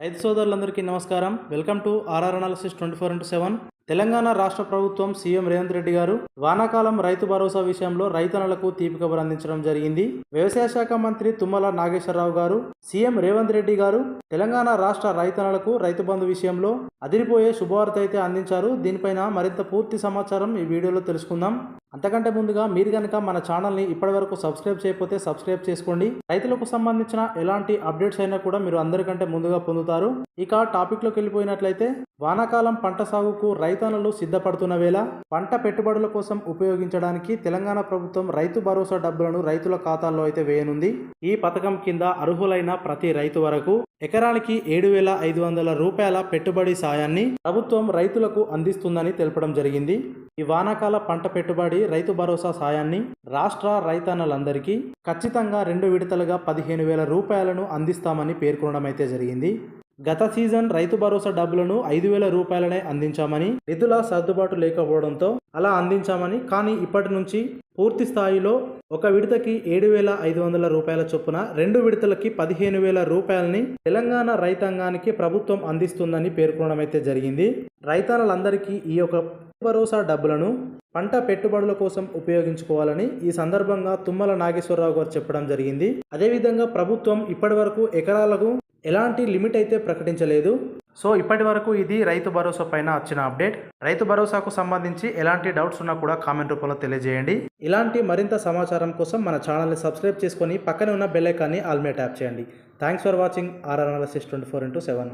రైతు సోదరులందరికీ నమస్కారం. Welcome to R R analysis twenty four into seven. Telangana రాష్ట్ర ప్రభుత్వం సీఎం రేవంత్ రెడ్డి గారు వానాకాలం రైతు భరోసా విషయంలో రైతన్నలకు తీపి కబురు అందించడం జరిగింది. వ్యవసాయ శాఖ మంత్రి తుమ్మల నాగేశ్వరరావు గారు సీఎం రేవంత్ రెడ్డి గారు తెలంగాణ రాష్ట్ర రైతన్నలకు రైతు బంధు విషయంలో అదిరిపోయే శుభవార్త అయితే అందించారు. దీనిపైన మరింత పూర్తి సమాచారం ఈ వీడియోలో తెలుసుకుందాం. అంతకంటే ముందుగా మీరు కనుక మన ఛానల్ని ఇప్పటివరకు సబ్స్క్రైబ్ చేయకపోతే సబ్స్క్రైబ్ చేసుకోండి. రైతులకు సంబంధించిన ఎలాంటి అప్డేట్స్ అయినా కూడా మీరు అందరికంటే ముందుగా పొందుతారు. ఇక టాపిక్లోకి వెళ్ళిపోయినట్లయితే వానాకాలం పంట సాగుకు రైతన్నలు సిద్ధపడుతున్న వేళ పంట పెట్టుబడుల కోసం ఉపయోగించడానికి తెలంగాణ ప్రభుత్వం రైతు భరోసా డబ్బులను రైతుల ఖాతాల్లో అయితే వేయనుంది. ఈ పథకం కింద అర్హులైన ప్రతి రైతు వరకు ఎకరానికి ఏడు వేల ఐదు వందల రూపాయల పెట్టుబడి సాయాన్ని ప్రభుత్వం రైతులకు అందిస్తుందని తెలపడం జరిగింది. ఈ వానాకాల పంట పెట్టుబడి రైతు భరోసా సాయాన్ని రాష్ట్ర రైతన్నలందరికీ ఖచ్చితంగా రెండు విడతలుగా పదిహేను వేల రూపాయలను అందిస్తామని పేర్కొనడం అయితే జరిగింది. గత సీజన్ రైతు భరోసా డబ్బులను ఐదు వేల రూపాయలనే అందించామని నిధుల సర్దుబాటు లేకపోవడంతో అలా అందించామని కానీ ఇప్పటి నుంచి పూర్తి స్థాయిలో ఒక విడతకి ఏడు వేల ఐదు వందల రూపాయల చొప్పున రెండు విడతలకి పదిహేను వేల రూపాయలని తెలంగాణ రైతాంగానికి ప్రభుత్వం అందిస్తుందని పేర్కొనడం అయితే జరిగింది. రైతన్నలందరికీ ఈ యొక్క భరోసా డబ్బులను పంట పెట్టుబడుల కోసం ఉపయోగించుకోవాలని ఈ సందర్భంగా తుమ్మల నాగేశ్వరరావు గారు చెప్పడం జరిగింది. అదేవిధంగా ప్రభుత్వం ఇప్పటి వరకు ఎకరాలకు ఎలాంటి లిమిట్ అయితే ప్రకటించలేదు. సో ఇప్పటి వరకు ఇది రైతు భరోసా పైన వచ్చిన అప్డేట్. రైతు భరోసాకు సంబంధించి ఎలాంటి డౌట్స్ ఉన్నా కూడా కామెంట్ రూపంలో తెలియజేయండి. ఇలాంటి మరింత సమాచారం కోసం మన ఛానల్ని సబ్స్క్రైబ్ చేసుకొని పక్కనే ఉన్న బెల్ ఐకాన్ని ఆల్మే ట్యాప్ చేయండి. Thanks for watching. R R analysis twenty four into seven.